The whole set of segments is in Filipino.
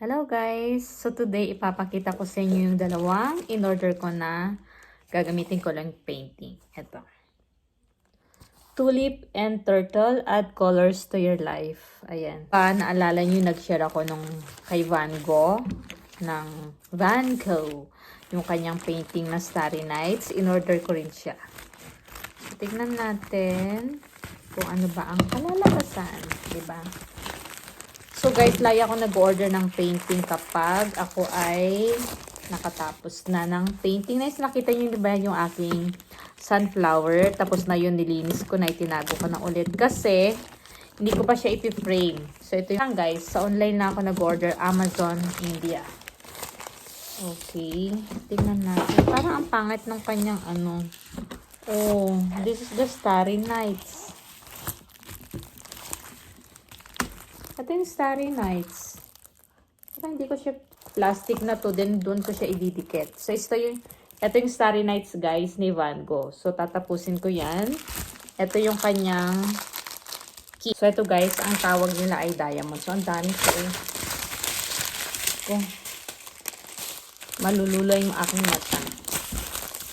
Hello guys! So today ipapakita ko sa inyo yung dalawang in-order ko na gagamitin ko lang painting. Ito. Tulip and Turtle, add colors to your life. Ayan. Pa, naalala nyo, nag-share ako nung kay Van Gogh ng Van Gogh. Yung kanyang painting na Starry Nights. In-order ko rin siya. Tignan natin kung ano ba ang kalalabasan. Diba? So guys, lagi ako nag-order ng painting kapag ako ay nakatapos na ng painting. Nice, nakita niyo ba yung aking sunflower? Tapos na yun, nilinis ko na, itinago ko na ulit. Kasi, hindi ko pa siya ipiframe. So ito yung guys, sa online na ako nag-order, Amazon India. Okay, tingnan natin. Parang ang pangit ng kanyang ano. Oh, this is the Starry Nights. Ito yung Starry Nights. Parang hindi ko siya plastic na to. Then, doon ko siya ididikit. So, ito yung, ito yung Starry Nights, guys, ni Van Gogh. So, tatapusin ko yan. Ito yung kanyang key. So, ito, guys, ang tawag nila ay diamond. So, ang dami ko. Oh. Malulula yung aking mata.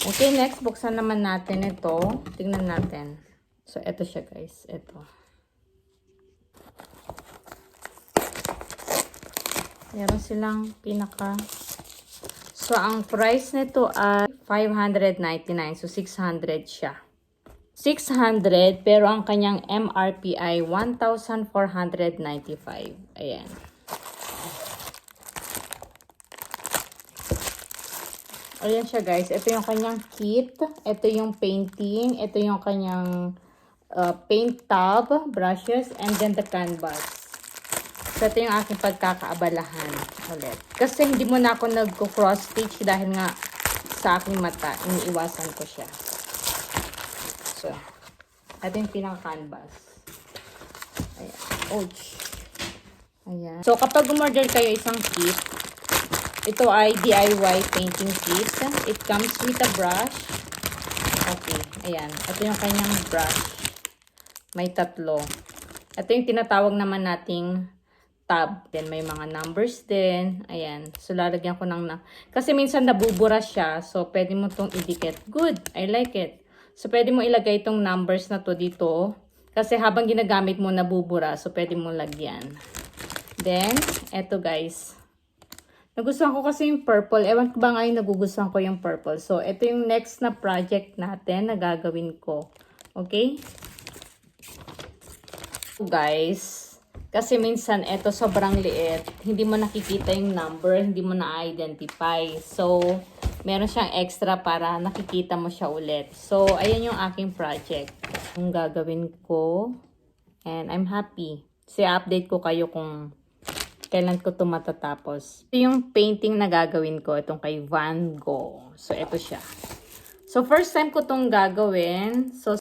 Okay, next, buksan naman natin ito. Tingnan natin. So, ito siya, guys. Ito. Meron silang pinaka... So, ang price nito ay 599. So, 600 siya. 600, pero ang kanyang MRP ay 1,495. Ayan. Ayan siya guys. Ito yung kanyang kit. Ito yung painting. Ito yung kanyang uh, paint tub, brushes, and then the canvas. So, ito yung aking pagkakaabalahan ulit. Kasi hindi mo na ako nagko-cross stitch dahil nga sa aking mata, iniiwasan ko siya. So, ito yung pinaka-canvas. Ayan. Ouch. Ayan. So, kapag umorder kayo isang kit, ito ay DIY painting kit. It comes with a brush. Okay. Ayan. Ito yung kanyang brush. May tatlo. Ito yung tinatawag naman nating tab. Then, may mga numbers din. Ayan. So, lalagyan ko ng na... Kasi minsan nabubura siya. So, pwede mo tong idikit. Good. I like it. So, pwede mo ilagay itong numbers na to dito. Kasi habang ginagamit mo, nabubura. So, pwede mo lagyan. Then, eto guys. Nagustuhan ko kasi yung purple. Ewan ko ba ngayon nagugustuhan ko yung purple. So, ito yung next na project natin na gagawin ko. Okay? Guys, kasi minsan ito sobrang liit. Hindi mo nakikita yung number, hindi mo na-identify. So, meron siyang extra para nakikita mo siya ulit. So, ayan yung aking project. Yung gagawin ko. And I'm happy. Kasi update ko kayo kung kailan ko ito matatapos. Ito yung painting na gagawin ko. Itong kay Van Gogh. So, ito siya. So, first time ko itong gagawin. So,